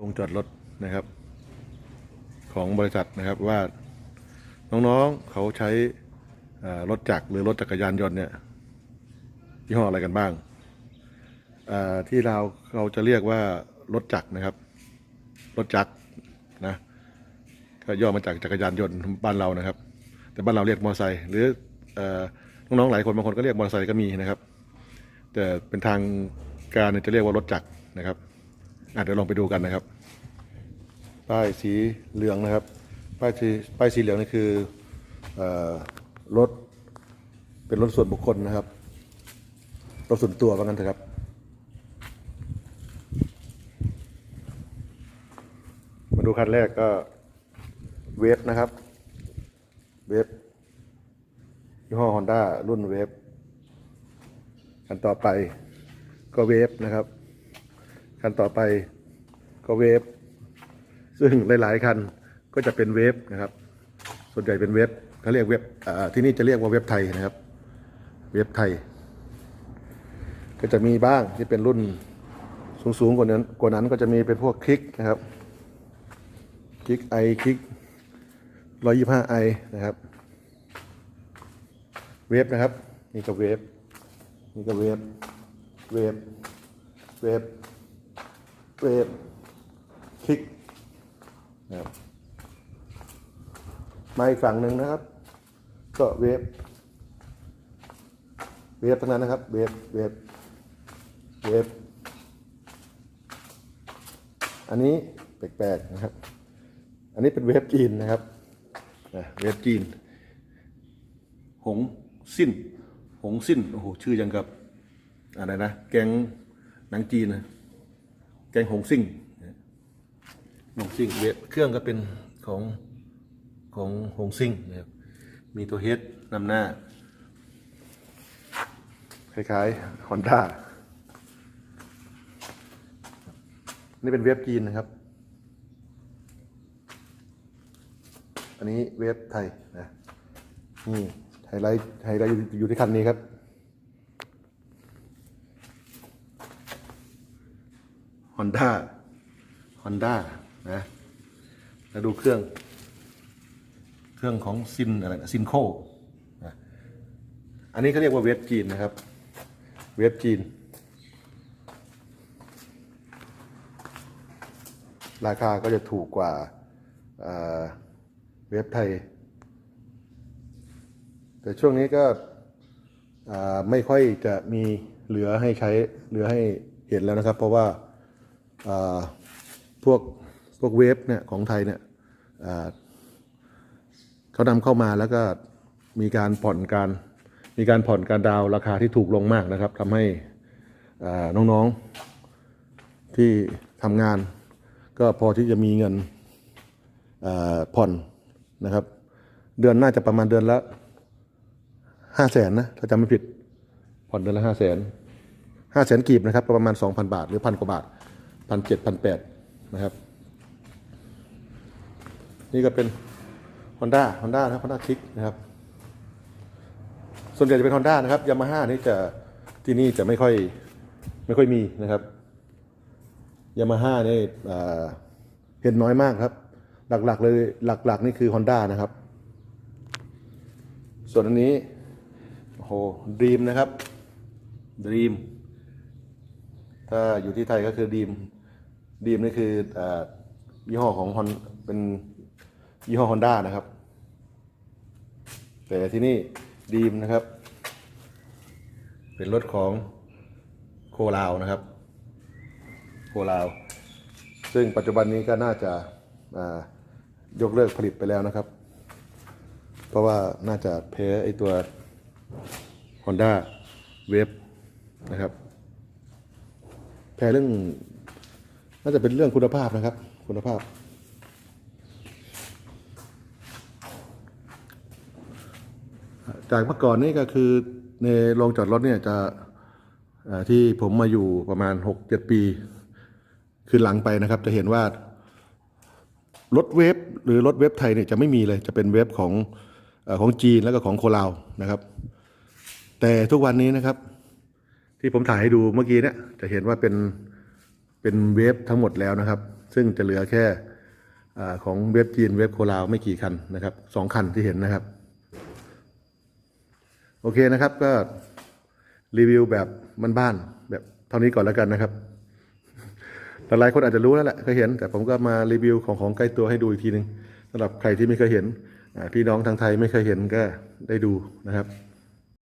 ลงจอดรถนะครับ ของบริษัทนะครับว่าน้องๆเขาใช้รถจักรหรือรถจักรยานยนต์เนี่ยยี่ห้ออะไรกันบ้าง ที่เราเราจะเรียกว่ารถจักรนะครับ รถจักรนะก็ย่อมาจากจักรยานยนต์บ้านเรานะครับ แต่บ้านเราเรียกมอเตอร์ไซค์หรือน้องๆหลายคนบางคนก็เรียกมอเตอร์ไซค์ก็มีนะครับ แต่เป็นทางการจะเรียกว่ารถจักรนะครับ อะเดี๋ยวลองไปดูกันนะครับ ป้ายสีเหลืองนะครับ ป้ายสีป้ายสีเหลืองนี่คืออรถเป็นรถส่วนบุคคลนะครับ รถส่วนตัวว่างั้นเถอะครับ มาดูคันแรกก็เวฟนะครับ เวฟยี่ห้อฮอนด้ารุ่นเวฟคันต่อไปก็เวฟนะครับ คันต่อไปก็เวฟซึ่งหลาย ๆ คันก็จะเป็นเวฟนะครับ ส่วนใหญ่เป็นเวฟเขาเรียกเวฟที่นี่จะเรียกว่าเวฟไทยนะครับ เวฟไทย ก็จะมีบ้างที่เป็นรุ่นสูง ๆ กว่านั้นกว่านั้นก็จะมีเป็นพวกคลิกนะครับคลิกไอคลิกร้อยยี่ห้าไอนะครับ เวฟนะครับ นี่ก็เวฟนี่ก็เวฟเวฟเวฟ เวฟคลิกนะครับมาอีกฝั่งหนึ่งนะครับ ก็เวฟเวฟทั้งนั้นนะครับ เวฟเวฟเวฟอันนี้แปลกๆนะครับ อันนี้เป็นเวฟจีนนะครับเวฟจีน หงสิ้น หงสิ้น โอ้โห ชื่อยังกับ อะไรนะ แกงหนังจีนนะ แกงหงซิ่งหงซิ่งเวทเครื่องก็เป็นของของหงซิ่งนะครับมีตัวเฮดนำหน้า คล้ายๆฮอนด้านี่เป็นเวฟจีนนะครับ อันนี้เวฟไทยนะนี่ไฮไลท์ไฮไลท์อยู่อยู่ที่คันนี้ครับ ฮอนด้าฮอนด้านะแล้วดูเครื่อง เครื่องของซินอะไรนะซินโคนะอันนี้เขาเรียกว่าเวฟจีนนะครับ เวฟจีน ราคาก็จะถูกกว่าเวฟไทย แต่ช่วงนี้ก็ไม่ค่อยจะมีเหลือให้ใช้เหลือให้เห็นแล้วนะครับ เพราะว่า พวกพวกเวฟเนี่ยของไทยเนี่ยเขานำเข้ามาแล้วก็มีการผ่อนการมีการผ่อนการดาวราคาที่ถูกลงมากนะครับทำให้น้องๆที่ทำงาน ก็พอที่จะมีเงินผ่อนนะครับ เดือนน่าจะประมาณเดือนละห้าแสนนะถ้าจำไม่ผิดผ่อนเดือนละห้าแสนห้าแสนกีบนะครับ ประมาณสองพันบาท หรือพันกว่าบาท พันเจ็ดพันแปดนะครับ นี่ก็เป็น Honda Honda นะครับ Honda Click นะครับ ส่วนใหญ่จะเป็น Honda นะครับยามาฮ่านี่จะที่นี่จะไม่ค่อยไม่ค่อยมีนะครับยามาฮ่านี่เห็นน้อยมากครับ หลักๆเลยหลักๆนี่คือ Honda นะครับ ส่วนอันนี้โอ้โหดีมนะครับดีมถ้าอยู่ที่ไทยก็คือดีม ดีมนี่คืออยี่ห้อของฮอนเป็นยี่ห้อฮอนด้านะครับ แต่ที่นี่ดีมนะครับ เป็นรถของโคลาวนะครับ โคลาว ซึ่งปัจจุบันนี้ก็น่าจะายกเลิกผลิตไปแล้วนะครับ เพราะว่าน่าจะแพ้ไอตัว Honda w a v e นะครับ แพ้เรื่อง น่าจะเป็นเรื่องคุณภาพนะครับ คุณภาพ จากเมื่อก่อนนี่ก็คือในโรงจอดรถเนี่ยจะที่ผมมาอยู่ประมาณหกเจ็ดปีขึ้นหลังไปนะครับ จะเห็นว่ารถเวฟหรือรถเวฟไทยเนี่ยจะไม่มีเลย จะเป็นเวฟของอของจีนแล้วก็ของโคลาวนะครับ แต่ทุกวันนี้นะครับ ที่ผมถ่ายให้ดูเมื่อกี้เนี่ยจะเห็นว่าเป็น เป็นเวฟทั้งหมดแล้วนะครับ ซึ่งจะเหลือแค่อของเว็บจีนเว็บโคลาวไม่กี่คันนะครับสองคันที่เห็นนะครับ โอเคนะครับก็รีวิวแบบบ้านๆแบบเท่านี้ก่อนแล้วกันนะครับหลายคนอาจจะรู้แล้วแหละเคยเห็น แต่ผมก็มารีวิวของของใกล้ตัวให้ดูอีกทีหนึ่งสำหรับใครที่ไม่เคยเห็นพี่น้องทางไทยไม่เคยเห็นก็ได้ดูนะครับ